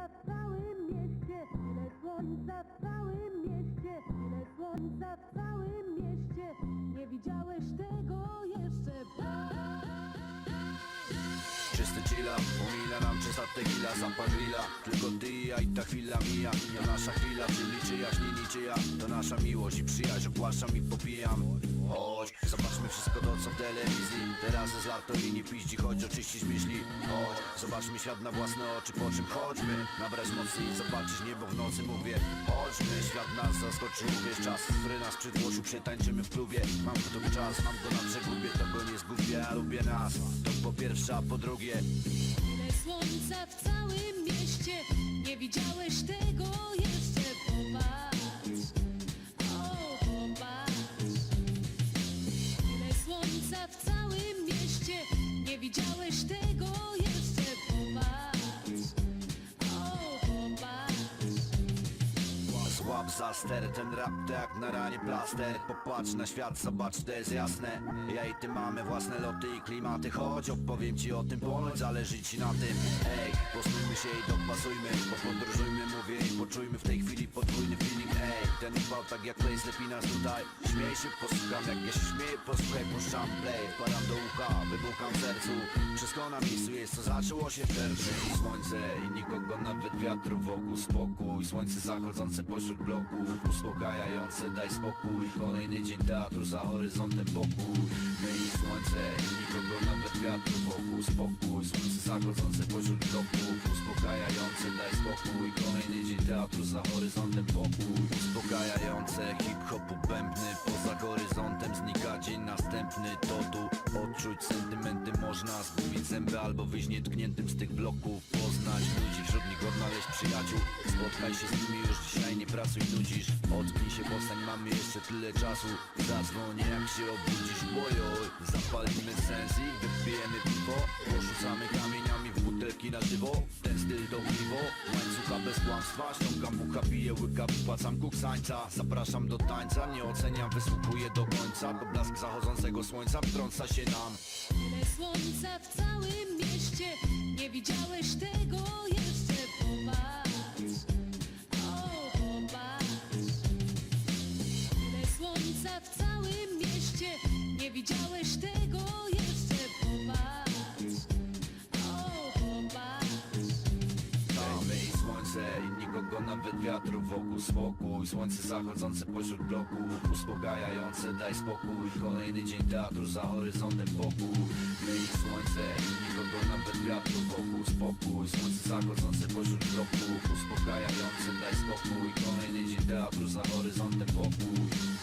słońca w całym mieście, tyle słońca w całym mieście, tyle słońca w całym mieście. Nie widziałeś tego jeszcze. Czysty chilla, umila nam czysta tequila Zampa tylko ty i ja i ta chwila mija. To nasza chwila, czyli czyjaś, nie niczyja To nasza miłość i przyjaźń, ogłaszam i popijam. Chodź, zobaczmy wszystko to co w telewizji. Teraz jest lato i nie piździ, chodź oczyścić myśli. Chodź, zobaczmy świat na własne oczy, po czym chodźmy? Nabrać mocy i zobaczyć niebo w nocy Mówię, chodźmy, świat nas zaskoczył Wiesz, czas, który nas przydłożył Przetańczymy w klubie, mam gotowy czas Mam go na przegubie, to go nie zgubię Ja lubię nas, to po pierwsze, a po drugie. Tyle słońca w całym mieście, nie widziałeś tego Złap za ster, ten rap to jak na ranie plaster. Popatrz na świat, zobacz, to jest jasne. Ja i ty mamy własne loty i klimaty. Chodź, opowiem ci o tym, ponoć zależy ci na tym. Ej, posnujmy się i dopasujmy Popodróżujmy, mówię i poczujmy w tej chwili podwójny Ej, ten upał tak jak play, zlepi nas tutaj. Śmiej się, posłucham, jak ja się śmieję, posłuchaj, puszczam play Wkładam do ucha, wybucham w sercu. Wszystko na miejscu jest, co zaczęło się w czerwcu I słońce i nikogo, nawet wiatru wokół. Spokój, słońce zachodzące pośród bloków. Uspokajające, daj spokój. Kolejny dzień teatru za horyzontem pokój. My i słońce i nikogo, nawet wiatru wokół. Spokój, słońce zachodzące pośród bloków. Uspokajające, daj spokój. Kolejny dzień teatru za horyzontem pokój. Uspokajające, hip-hopu bębny Poza horyzontem znika dzień następny. To tu odczuć sentymenty można Zgubić zęby albo wyjść nietkniętym z tych bloków. Poznać ludzi, wśród nich odnaleźć przyjaciół. Spotkaj się z nimi już dzisiaj, nie pracuj, nudzisz. Ocknij się, powstań, mamy jeszcze tyle czasu. Zadzwonię jak się obudzisz, bojoj Zapalimy sens i wypijemy piwo. Porzucamy kamieniami w butelki na żywo styl to piwo, łańcucha bez kłamstwa Ściągam bucha, piję łyka, wypłacam kuksańca Zapraszam do tańca, nie oceniam, wysłuchuję do końca Bo blask zachodzącego słońca wtrąca się nam Tyle słońca w całym mieście, nie widziałeś tego jeszcze. Popatrz, o popatrz. Tyle słońca w całym mieście, nie widziałeś tego jeszcze. Nawet wiatru wokół Spokój, słońce zachodzące pośród bloków Uspokajające, daj spokój. Kolejny dzień teatru za horyzontem pokój My i słońce nikogo nawet wiatru wokół Spokój, słońce zachodzące pośród bloków Uspokajające, daj spokój. Kolejny dzień teatru za horyzontem pokój